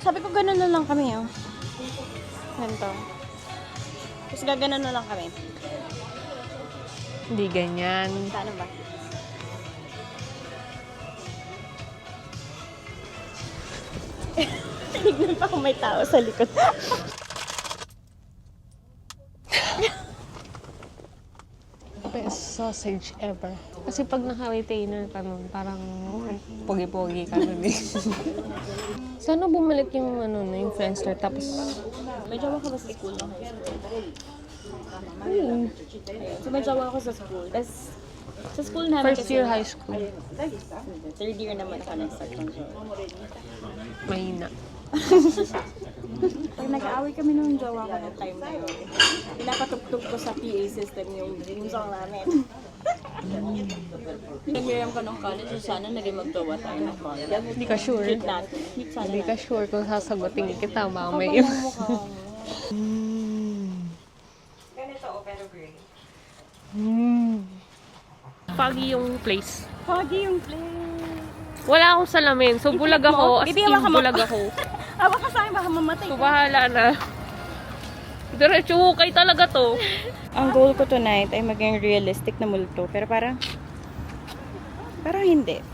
Sabi ko ganun na lang kami, oh. Ganito. Tapos gaganon na lang kami. Hindi ganyan. Paano ba? Tignan pa kung may tao sa likod. Best sausage ever. Kasi pag naka-retainer ka nun, parang pogi-pogi ka nun eh. Sana bumalik yung ano na yung Friendster tapos May jowa ka ba sa school school? hmm, So may jowa ako sa school. Tapos sa school namin first year high school. Third year naman ako ng jowa. Mahina. Pag nag-aaway kami nung jowa ko ng time na yun, pinapatugtog ko sa PA system yung dream song namin. Nag-iram ka ng college, so sana naging magjowa tayo ng college. Hindi ka sure. Shoot natin. Sana Hindi ka sure kung sasagutin kita ba may Kapal ng mukha mo. Mm. Foggy yung place. Foggy yung place. Wala akong salamin. So, bulag ako. As in, ka mo. bulag ako. Awa ka sa akin, baka mamatay So, bahala na. Diretso hukay talaga to. Ang goal ko tonight ay maging realistic na multo. Pero parang, parang hindi.